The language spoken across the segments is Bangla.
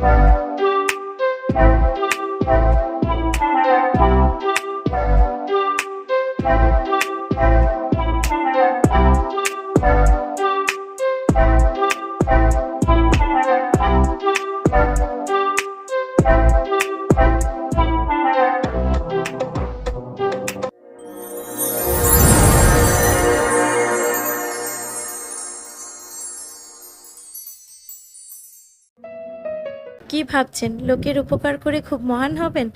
কি ভাবছেন? লোকের উপকার করে খুব মহান হবেন?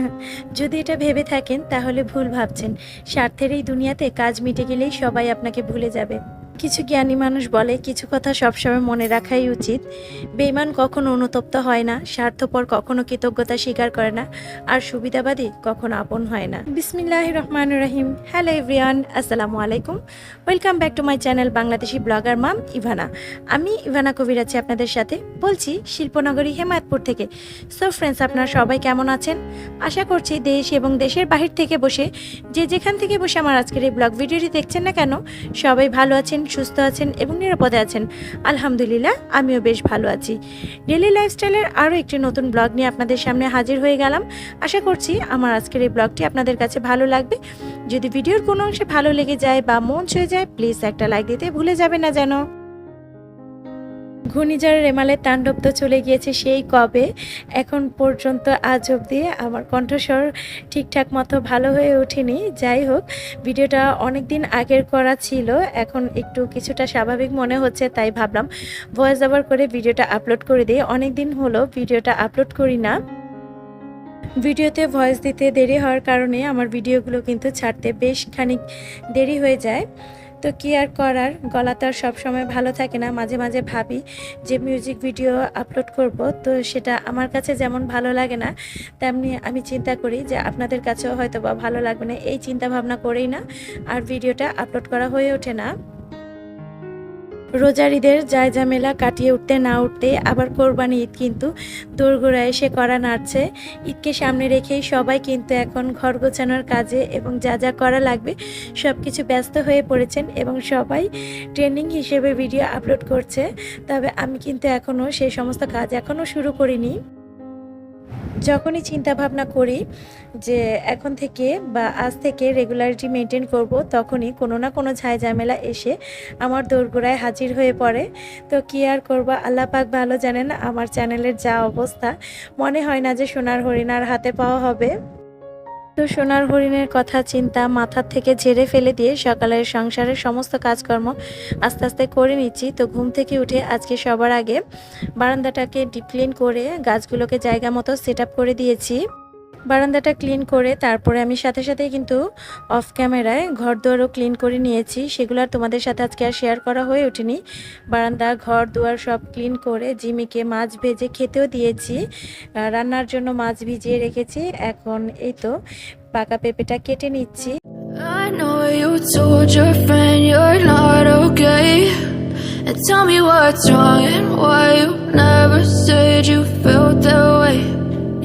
যদি এটা ভেবে থাকেন, তাহলে ভুল ভাবছেন। স্বার্থের এই দুনিয়াতে কাজ মিটে গেলেই সবাই আপনাকে ভুলে যাবে। কিছু জ্ঞানী মানুষ বলে, কিছু কথা সবসময় মনে রাখাই উচিত। বেইমান কখনো অনুতপ্ত হয় না, স্বার্থপর কখনো কৃতজ্ঞতা স্বীকার করে না, আর সুবিধাবাদী কখনো আপন হয় না। বিসমিল্লাহ রহমান রহিম। হ্যালো এভরিওয়ান, আসসালামু আলাইকুম। Welcome back to my channel Bangladeshi blogger mom Ivana. আমি ইভানা কবির আছি আপনাদের সাথে। বলছি, শিল্পনগরী হেমায়তপুর থেকে। সো ফ্রেন্ডস আপনারা সবাই কেমন আছেন? আশা করছি দেশ এবং দেশের বাহির থেকে বসে, যে যেখান থেকে বসে আমার আজকের এই ব্লগ ভিডিওটি দেখছেন না কেন, সবাই ভালো আছেন সুস্থ আছেন এবং নিরাপদে আছেন। আলহামদুলিল্লাহ, আমিও বেশ ভালো আছি। ডেলি লাইফস্টাইলের আরও একটি নতুন ব্লগ নিয়ে আপনাদের সামনে হাজির হয়ে গেলাম। আশা করছি আমার আজকের এই ব্লগটি আপনাদের কাছে ভালো লাগবে। যদি ভিডিওর কোনো অংশে ভালো লেগে যায় বা মন ছুঁয়ে যায় প্লিজ একটা লাইক দিতে ভুলে যাবে না যেন। ঘূর্ণিঝড়ের রেমালের তাণ্ডব তো চলে গিয়েছে সেই কবে। এখন পর্যন্ত আজ অবধি আমার কণ্ঠস্বর ঠিকঠাক মতো ভালো হয়ে ওঠেনি। যাই হোক, ভিডিওটা অনেক দিন আগের করা ছিল। এখন একটু কিছুটা স্বাভাবিক মনে হচ্ছে, তাই ভাবলাম ভয়েস ওভার করে ভিডিওটা আপলোড করে দিই। অনেক দিন হলো ভিডিওটা আপলোড করি না। ভিডিওতে ভয়েস দিতে দেরি হওয়ার কারণে আমার ভিডিওগুলো কিন্তু ছাড়তে বেশ খানিক দেরি হয়ে যায়। তো কি আর করার? গলা তো আর সবসময় ভালো থাকে না। মাঝে মাঝে ভাবি যে মিউজিক ভিডিও আপলোড করব, তো সেটা আমার কাছে যেমন ভালো লাগে না, তেমনি আমি চিন্তা করি যে আপনাদের কাছেও হয়তো বা ভালো লাগবে না। এই চিন্তা ভাবনা করেই না, আর ভিডিওটা আপলোড করা হয়ে ওঠে না। রোজার ঈদের যায় কাটিয়ে উঠতে না উঠতে আবার কোরবানি ঈদ কিন্তু দোরগোড়ায় এসে করা নাড়ছে। ঈদকে সামনে রেখেই সবাই কিন্তু এখন ঘর গোছানোর কাজে এবং যা যা করা লাগবে সব কিছু ব্যস্ত হয়ে পড়েছেন এবং সবাই ট্রেনিং হিসেবে ভিডিও আপলোড করছে। তবে আমি কিন্তু এখনও সেই সমস্ত কাজ এখনও শুরু করিনি। যখনই চিন্তা ভাবনা করি যে এখন থেকে বা আজ থেকে রেগুলারিটি মেনটেন করব, তখনই কোনো না কোনো ঝাই ঝামেলা এসে আমার দোরগোড়ায় হাজির হয়ে পড়ে। তো কী আর করব? আল্লাহ পাক ভালো জানেন আমার চ্যানেলের যা অবস্থা। মনে হয় না যে সোনার হরিণার হাতে পাওয়া হবে। তো সোনার হরিণের কথা, চিন্তা মাথার থেকে ঝেড়ে ফেলে দিয়ে সকালের সংসারের সমস্ত কাজকর্ম আস্তে আস্তে করে নিচ্ছি। তো ঘুম থেকে উঠে আজকে সবার আগে বারান্দাটাকে ডিপ্লিন করে গাছগুলোকে জায়গা মতো সেট করে দিয়েছি। বারান্দাটা ক্লিন করে তারপরে আমি সাথে সাথে কিন্তু অফ ক্যামেরায় ঘর দুয়ারও ক্লিন করে নিয়েছি সেগুলো আর তোমাদের সাথে আজকে আর শেয়ার করা হয়ে ওঠেনি বারান্দা, ঘর, দুয়ার সব ক্লিন করে জিমিকে মাছ ভেজে খেতেও দিয়েছি রান্নার জন্য মাছ ভিজিয়ে রেখেছি এখন এই তো পাকা পেঁপেটা কেটে নিচ্ছি. And tell me what's wrong and why you never said you felt that way.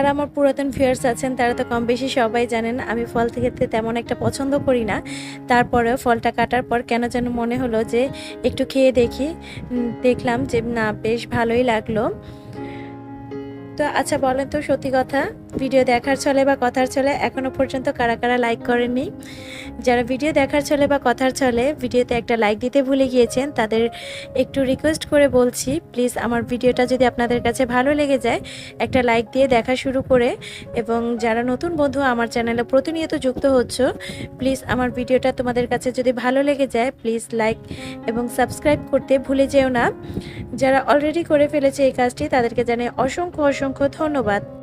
যারা আমার পুরাতন ফিয়ার্স আছেন, তারা তো কম বেশি সবাই জানেন, আমি ফল খেতে তেমন একটা পছন্দ করি না। তারপরেও ফলটা কাটার পর কেন যেন মনে হলো যে, একটু খেয়ে দেখি। দেখলাম যে, না, বেশ ভালোই লাগল। তো আচ্ছা বলেন তো সত্যি কথা, ভিডিও দেখার ছলে বা কথার ছলে এখনও পর্যন্ত কারা কারা লাইক করেননি? যারা ভিডিও দেখার ছলে বা কথার ছলে ভিডিওতে একটা লাইক দিতে ভুলে গিয়েছেন, তাদের একটু রিকোয়েস্ট করে বলছি প্লিজ আমার ভিডিওটা যদি আপনাদের কাছে ভালো লেগে যায়, একটা লাইক দিয়ে দেখা শুরু করে। এবং যারা নতুন বন্ধু আমার চ্যানেলে প্রতিনিয়ত যুক্ত হচ্ছ প্লিজ আমার ভিডিওটা তোমাদের কাছে যদি ভালো লেগে যায় প্লিজ লাইক এবং সাবস্ক্রাইব করতে ভুলে যেও না। যারা অলরেডি করে ফেলেছে এই কাজটি, তাদেরকে জানাই অসংখ্য অসংখ্য ধন্যবাদ।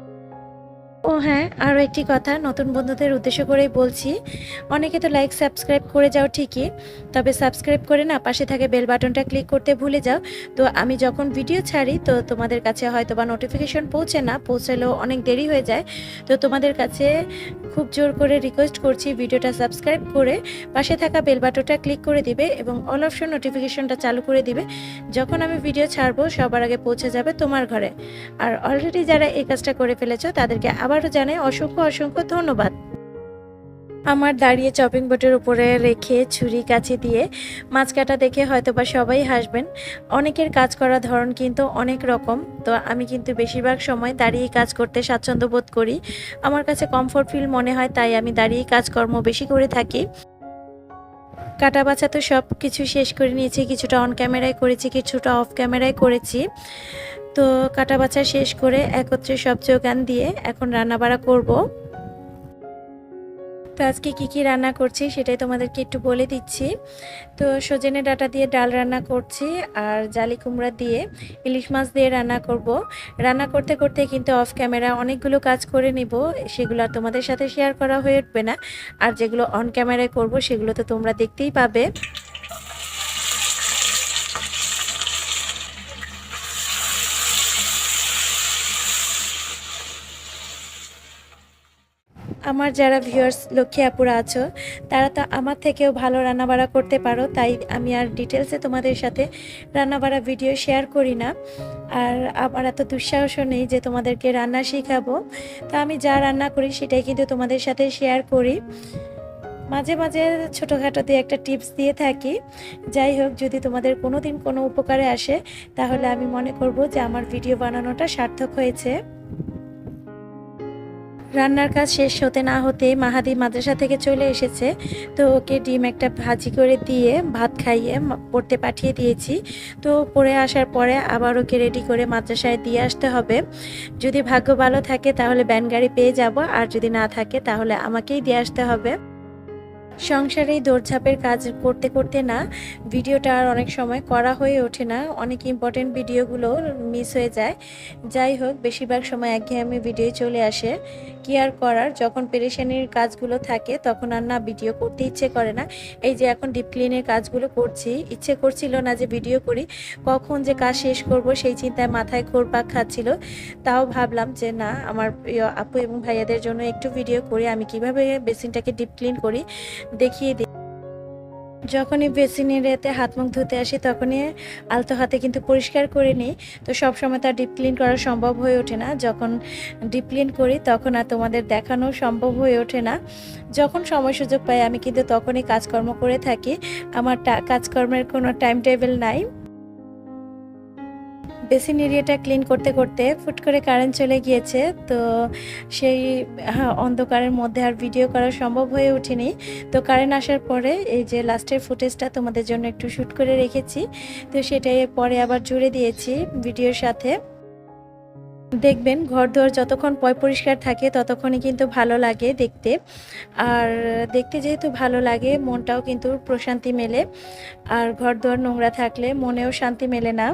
ও হ্যাঁ আরও একটি কথা নতুন বন্ধুদের উদ্দেশ্য করেই বলছি, অনেকে তো লাইক সাবস্ক্রাইব করে যাও ঠিকই, তবে সাবস্ক্রাইব করে না, পাশে থাকে বেল বাটনটা ক্লিক করতে ভুলে যাও। তো আমি যখন ভিডিও ছাড়ি, তো তোমাদের কাছে হয়তো বা নোটিফিকেশন পৌঁছে না, পৌঁছালেও অনেক দেরি হয়ে যায়। তো তোমাদের কাছে খুব জোর করে রিকোয়েস্ট করছি ভিডিওটা সাবস্ক্রাইব করে, পাশে থাকা বেল বাটনটা ক্লিক করে দিবে এবং অল অপশন নোটিফিকেশনটা চালু করে দিবে। যখন আমি ভিডিও ছাড়বো, সবার আগে পৌঁছে যাবে তোমার ঘরে। আর অলরেডি যারা এই কাজটা করে ফেলেছো, তাদেরকে আবারও জানাই অসংখ্য অসংখ্য ধন্যবাদ। আমার দাঁড়িয়ে চপিং বোর্ডের উপরে রেখে ছুরি কাছে দিয়ে মাছ কাটা দেখে হয়তো বা সবাই হাসবেন। অনেকের কাজ করার ধরন কিন্তু অনেক রকম, তো আমি কিন্তু বেশিরভাগ সময় দাঁড়িয়ে কাজ করতে স্বাচ্ছন্দ্য বোধ করি। আমার কাছে কমফোর্ট ফিল মনে হয়, তাই আমি দাঁড়িয়ে কাজকর্ম বেশি করে থাকি। কাটা বাছা তো সব কিছু শেষ করে নিয়েছি, কিছুটা অন ক্যামেরায় করেছি, কিছুটা অফ ক্যামেরায় করেছি। তো কাটা বাছা শেষ করে একত্রে সব যোগান দিয়ে এখন রান্না বাড়া করব। তো আজকে কী কী রান্না করছি সেটাই তোমাদেরকে একটু বলে দিচ্ছি। তো সজনে ডাটা দিয়ে ডাল রান্না করছি আর জালি কুমড়া দিয়ে ইলিশ মাছ দিয়ে রান্না করব। রান্না করতে করতে কিন্তু অফ ক্যামেরা অনেকগুলো কাজ করে নিব, সেগুলো আর তোমাদের সাথে শেয়ার করা হয়ে উঠবে না। আর যেগুলো অন ক্যামেরায় করব, সেগুলো তো তোমরা দেখতেই পাবে। আমার যারা ভিউয়ার্স লক্ষ্মী আপুরা আছো, তারা তো আমার থেকেও ভালো রান্নাবাড়া করতে পারো, তাই আমি আর ডিটেলসে তোমাদের সাথে রান্নাবাড়া ভিডিও শেয়ার করি না। আর আমার এত দুঃসাহসও নেই যে তোমাদেরকে রান্না শেখাবো। তো আমি যা রান্না করি, সেটাই কিন্তু তোমাদের সাথে শেয়ার করি। মাঝে মাঝে ছোটোখাটো দিয়ে একটা টিপস দিয়ে থাকি। যাই হোক, যদি তোমাদের কোনো দিন কোনো উপকারে আসে, তাহলে আমি মনে করব যে আমার ভিডিও বানানোটা সার্থক হয়েছে। রান্নার কাজ শেষ হতে না হতে মাহাদি মাদ্রাসা থেকে চলে এসেছে। তো ওকে ডিম একটা ভাজি করে দিয়ে ভাত খাইয়ে পড়তে পাঠিয়ে দিয়েছি। তো পড়ে আসার পরে আবার ওকে রেডি করে মাদ্রাসায় দিয়ে আসতে হবে। যদি ভাগ্য ভালো থাকে তাহলে ব্যান গাড়ি পেয়ে যাব, আর যদি না থাকে তাহলে আমাকেই দিয়ে আসতে হবে। সংসারে দৌড়ঝাঁপের কাজ করতে করতে না, ভিডিওটা আর অনেক সময় করা হয়ে ওঠে না। অনেক ইম্পর্টেন্ট ভিডিওগুলো মিস হয়ে যায়। যাই হোক, বেশিরভাগ সময় একঘেয়েমি ভিডিও চলে আসে। কি আর করার? যখন পেরেশানির কাজগুলো থাকে, তখন আর না ভিডিও করতে ইচ্ছে করে না। এই যে এখন ডিপ ক্লিনের কাজগুলো করছি, ইচ্ছে করছিল না যে ভিডিও করি। কখন যে কাজ শেষ করব সেই চিন্তায় মাথায় ঘোরপাক খাচ্ছিল। তাও ভাবলাম যে না, আমার আপু এবং ভাইয়াদের জন্য একটু ভিডিও করি। আমি কীভাবে বেসিনটাকে ডিপ ক্লিন করি? দেখিয়ে দিই। যখনই বেসিনের এতে হাত মুখ ধুতে আসি, তখনই আলতো হাতে কিন্তু পরিষ্কার করে নিই। তো সব সময় তার ডিপ ক্লিন করা সম্ভব হয়ে ওঠে না। যখন ডিপ ক্লিন করি, তখন আর তোমাদের দেখানো সম্ভব হয়ে ওঠে না। যখন সময় সুযোগ পাই, আমি কিন্তু তখনই কাজকর্ম করে থাকি। আমার কাজকর্মের কোনো টাইম টেবিল নাই। বেসিন এরিয়াটা ক্লিন করতে করতে ফুট করে কারেন্ট চলে গিয়েছে। তো সেই হ্যাঁ, অন্ধকারের মধ্যে আর ভিডিও করা সম্ভব হয়ে ওঠেনি। তো কারেন্ট আসার পরে এই যে লাস্টের ফুটেজটা তোমাদের জন্য একটু শ্যুট করে রেখেছি। তো সেটাই পরে আবার জুড়ে দিয়েছি ভিডিওর সাথে। দেখবেন ঘর দুয়ার যতক্ষণ পয় পরিষ্কার থাকে ততক্ষণই কিন্তু ভালো লাগে দেখতে। আর দেখতে যেহেতু ভালো লাগে মনটাও কিন্তু প্রশান্তি মেলে। আর ঘর দুয়ার নোংরা থাকলে মনেও শান্তি মেলে না।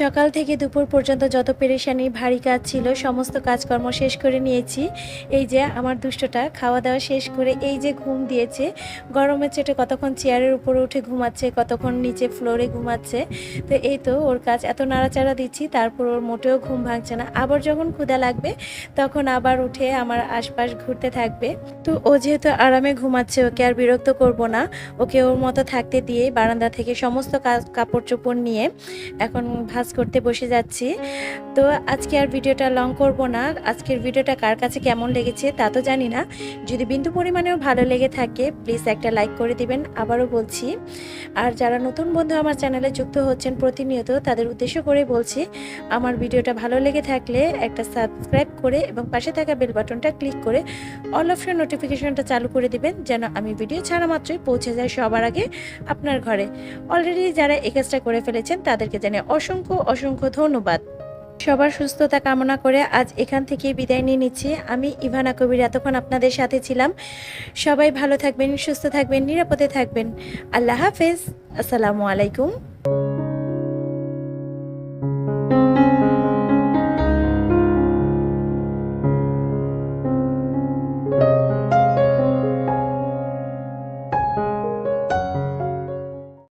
সকাল থেকে দুপুর পর্যন্ত যত পেরেশানি ভারী কাজ ছিল, সমস্ত কাজকর্ম শেষ করে নিয়েছি। এই যে আমার দুষ্টটা খাওয়া দাওয়া শেষ করে এই যে ঘুম দিয়েছে গরমের চেটে কতক্ষণ চেয়ারের উপরে উঠে ঘুমাচ্ছে, কতক্ষণ নিচে ফ্লোরে ঘুমাচ্ছে, তো এই তো ওর কাজ। এত নাড়াচাড়া দিচ্ছি, তারপর ওর মোটেও ঘুম ভাঙছে না। আবার যখন ক্ষুধা লাগবে, তখন আবার উঠে আমার আশপাশ ঘুরতে থাকবে। তো ও যেহেতু আরামে ঘুমাচ্ছে, ওকে আর বিরক্ত করব না। ওকে ওর মতো থাকতে দিয়ে বারান্দা থেকে সমস্ত কাপড় চোপড় নিয়ে এখন ভাজ নামাজ করতে বসে যাচ্ছি। তো আজকে আর ভিডিওটা লং করব না। আজকের ভিডিওটা কার কাছে কেমন লেগেছে তা তো জানি না। যদি বিন্দু পরিমাণেও ভালো লেগে থাকে প্লিজ একটা লাইক করে দিবেন, আবারও বলছি। আর যারা নতুন বন্ধু আমার চ্যানেলে যুক্ত হচ্ছেন প্রতিনিয়ত, তাদের উদ্দেশ্য করে বলছি, আমার ভিডিওটা ভালো লেগে থাকলে একটা সাবস্ক্রাইব করে এবং পাশে থাকা বেল বাটনটা ক্লিক করে অল অপশন নোটিফিকেশনটা চালু করে দিবেন, যেন আমি ভিডিও ছাড়া মাত্রই পৌঁছে যায় সবার আগে আপনার ঘরে। অলরেডি যারা এই কাজটা করে ফেলেছেন, তাদেরকে জানিয়ে অসংখ্য অসংখ্য ধন্যবাদ। সবার সুস্থতা কামনা করে আজ এখান থেকে বিদায় নিয়ে নিচ্ছি। আমি ইভানা কবির এতক্ষণ আপনাদের সাথে ছিলাম। সবাই ভালো থাকবেন, সুস্থ থাকবেন, নিরাপদে থাকবেন। আল্লাহ হাফেজ। আসসালামু আলাইকুম।